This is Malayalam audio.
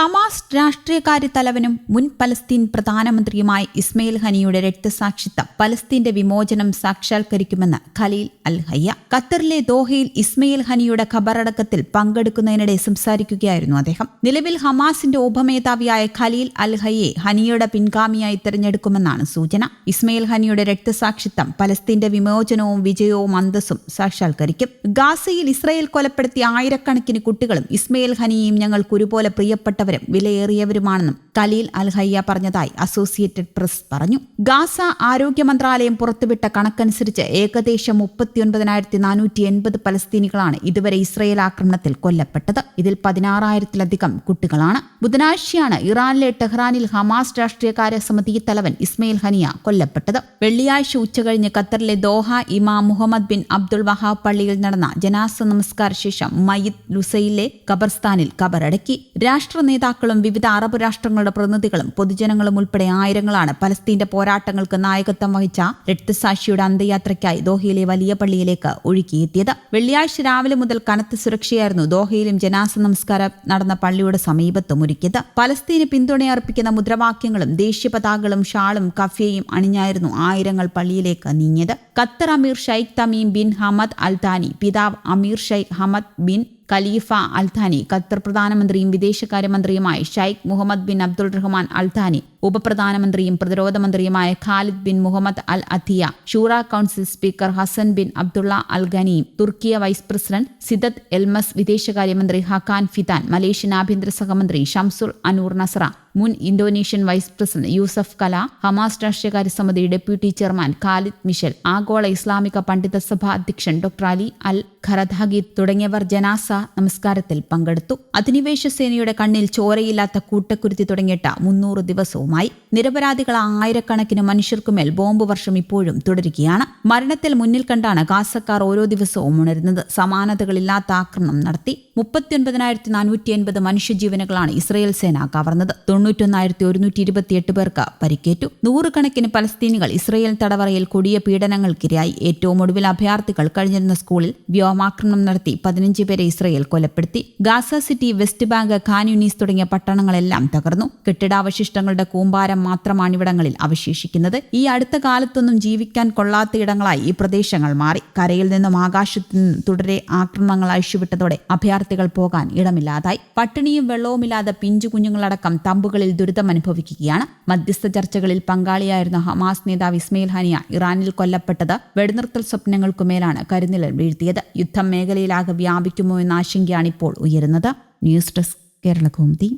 ഹമാസ് രാഷ്ട്രീയകാര്യ തലവനും മുൻ പലസ്തീൻ പ്രധാനമന്ത്രിയുമായ ഇസ്മയിൽ ഹനിയുടെ രക്തസാക്ഷിത്വം പലസ്തീന്റെ വിമോചനം സാക്ഷാത്കരിക്കുമെന്ന് ഖലീൽ അൽ ഹയ്യ. ഖത്തറിലെ ദോഹയിൽ ഇസ്മയിൽ ഹനിയുടെ ഖബറടക്കത്തിൽ പങ്കെടുക്കുന്നതിനിടെ സംസാരിക്കുകയായിരുന്നു അദ്ദേഹം. നിലവിൽ ഹമാസിന്റെ ഉപമേധാവിയായ ഖലീൽ അൽ ഹയ്യെ ഹനിയുടെ പിൻഗാമിയായി തിരഞ്ഞെടുക്കുമെന്നാണ് സൂചന. ഇസ്മയിൽ ഹനിയുടെ രക്തസാക്ഷിത്വം പലസ്തീന്റെ വിമോചനവും വിജയവും അന്തസ്സും സാക്ഷാത്കരിക്കും. ഗാസയിൽ ഇസ്രയേൽ കൊലപ്പെടുത്തിയ ആയിരക്കണക്കിന് കുട്ടികളും ഇസ്മയിൽ ഹനിയും ഞങ്ങൾക്ക് ഒരുപോലെ പ്രിയപ്പെട്ടവരും വിലയേറിയവരുമാണെന്നും ഖലീൽ അൽ ഹയ്യ പറഞ്ഞതായി അസോസിയേറ്റഡ് പ്രസ് പറഞ്ഞു. ഗാസ ആരോഗ്യ മന്ത്രാലയം പുറത്തുവിട്ട കണക്കനുസരിച്ച് ഏകദേശം മുപ്പത്തിയൊൻപതിനായിരത്തി നാനൂറ്റി എൺപത് പലസ്തീനികളാണ് ഇതുവരെ ഇസ്രയേൽ ആക്രമണത്തിൽ കൊല്ലപ്പെട്ടത്. ഇതിൽ പതിനാറായിരത്തിലധികം കുട്ടികളാണ്. ബുധനാഴ്ചയാണ് ഇറാനിലെ ടെഹ്റാനിൽ ഹമാസ് രാഷ്ട്രീയകാര്യ സമിതി തലവൻ ഇസ്മയിൽ ഹനിയ കൊല്ലപ്പെട്ടത്. വെള്ളിയാഴ്ച ഉച്ചകഴിഞ്ഞ് ഖത്തറിലെ ദോഹ ഇമാം മുഹമ്മദ് ബിൻ അബ്ദുൾ വഹാബ് പള്ളിയിൽ നടന്ന ജനാസ നമസ്കാര ശേഷം മയ്യിദ് ലുസൈലിലെ ഖബർസ്ഥാനിൽ ഖബറടക്കി രാഷ്ട്ര നേതാക്കളും വിവിധ അറബ് രാഷ്ട്രങ്ങളുടെ പ്രതിനിധികളും പൊതുജനങ്ങളും ഉൾപ്പെടെ ആയിരങ്ങളാണ് പലസ്തീന്റെ പോരാട്ടങ്ങൾക്ക് നായകത്വം വഹിച്ച രക്തസാക്ഷിയുടെ അന്ത്യയാത്രയ്ക്കായി ദോഹയിലെ വലിയ പള്ളിയിലേക്ക് ഒഴുകിയെത്തിയത്. വെള്ളിയാഴ്ച രാവിലെ മുതൽ കനത്ത സുരക്ഷയായിരുന്നു ദോഹയിലും ജനാസ നമസ്കാരം നടന്ന പള്ളിയുടെ സമീപത്തും ഒരുക്കിയത്. പലസ്തീന് പിന്തുണയർപ്പിക്കുന്ന മുദ്രാവാക്യങ്ങളും ദേശീയ പതാകകളും ഷാളും കഫിയയും അണിഞ്ഞായിരുന്നു ആയിരങ്ങൾ പള്ളിയിലേക്ക് നീങ്ങിയത്. Qatar Amir Sheikh Tamim bin Hamad Al Thani പിതാവ് Amir Sheikh Hamad bin Khalifa Al Thani Qatar പ്രധാനമന്ത്രിയും വിദേശകാര്യമന്ത്രിയുമായ Sheikh Mohammed bin Abdul Rahman Al Thani ഉപപ്രധാനമന്ത്രിയും പ്രതിരോധ മന്ത്രിയുമായ Khalid bin Mohammed Al Attiyah Shura council speaker Hassan bin Abdullah Al ഖനിയും Turkiye vice president Cevdet Yilmaz വിദേശകാര്യമന്ത്രി ഹക്കാൻ ഫിദാൻ മലേഷ്യൻ ആഭ്യന്തര സഹമന്ത്രി ഷംസുൽ അനൂർ നസ്ര മുൻ ഇന്തോനേഷ്യൻ വൈസ് പ്രസിഡന്റ് യൂസഫ് കല ഹമാസ് രാഷ്ട്രീയകാര്യ സമിതി ഡെപ്യൂട്ടി ചെയർമാൻ ഖാലിദ് മിഷൽ ആഗോള ഇസ്ലാമിക പണ്ഡിത സഭ അധ്യക്ഷൻ ഡോക്ടർ അലി അൽ ഖറദാഗി തുടങ്ങിയവർ ജനാസ നമസ്കാരത്തിൽ പങ്കെടുത്തു. അധിനിവേശ സേനയുടെ കണ്ണിൽ ചോരയില്ലാത്ത കൂട്ടക്കുരുത്തി തുടങ്ങിയിട്ട് മുന്നൂറ് ദിവസവുമായി നിരപരാധികൾ ആയിരക്കണക്കിന് മനുഷ്യർക്കുമേൽ ബോംബ് വർഷം ഇപ്പോഴും തുടരുകയാണ്. മരണത്തിൽ മുന്നിൽ കണ്ടാണ് ഗാസക്കാർ ഓരോ ദിവസവും ഉണരുന്നത്. സമാനതകളില്ലാത്ത ആക്രമണം നടത്തി മുപ്പത്തിയൊൻപതിനായിരത്തി നാനൂറ്റി എൺപത് മനുഷ്യജീവനുകളാണ് ഇസ്രയേൽ സേന കവർന്നത്. തൊണ്ണൂറ്റൊന്നായിരത്തി ഒരുന്നൂറ്റി ഇരുപത്തിയെട്ട് പേർക്ക് പരിക്കേറ്റു. നൂറുകണക്കിന് പലസ്തീനികൾ ഇസ്രയേൽ തടവറയിൽ കൊടിയ പീഡനങ്ങൾക്കിരയായി. ഏറ്റവും ഒടുവിൽ അഭയാർത്ഥികൾ കഴിഞ്ഞിരുന്ന സ്കൂളിൽ വ്യോമാക്രമണം നടത്തി പതിനഞ്ച് പേരെ ഇസ്രയേൽ കൊലപ്പെടുത്തി. Gaza City West Bank Khan Younis തുടങ്ങിയ പട്ടണങ്ങളെല്ലാം തകർന്നു. കെട്ടിടാവശിഷ്ടങ്ങളുടെ കൂമ്പാരം മാത്രമാണ് ഇവിടങ്ങളിൽ അവശേഷിക്കുന്നത്. ഈ അടുത്ത കാലത്തൊന്നും ജീവിക്കാൻ കൊള്ളാത്ത ഇടങ്ങളായി ഈ പ്രദേശങ്ങൾ മാറി. കരയിൽ നിന്നും ആകാശത്തു നിന്നും തുടരെ ആക്രമണങ്ങൾ അഴിച്ചുവിട്ടതോടെ അഭയാർത്ഥികൾ പോകാൻ ഇടമില്ലാതായി. പട്ടിണിയും വെള്ളവുമില്ലാതെ പിഞ്ചു കുഞ്ഞുങ്ങളടക്കം തമ്പുകളിൽ ദുരിതം അനുഭവിക്കുകയാണ്. മധ്യസ്ഥ ചർച്ചകളിൽ പങ്കാളിയായിരുന്ന ഹമാസ് നേതാവ് ഇസ്മയിൽ ഹനിയ ഇറാനിൽ കൊല്ലപ്പെട്ടത് വെടിനിർത്തൽ സ്വപ്നങ്ങൾക്കുമേലാണ് കരുനിലൽ വീഴ്ത്തിയത്. യുദ്ധം മേഖലയിലാകെ വ്യാപിക്കുമോ എന്ന ആശങ്കയാണ് ഇപ്പോൾ ഉയരുന്നത്. News desk Kerala Kaumudi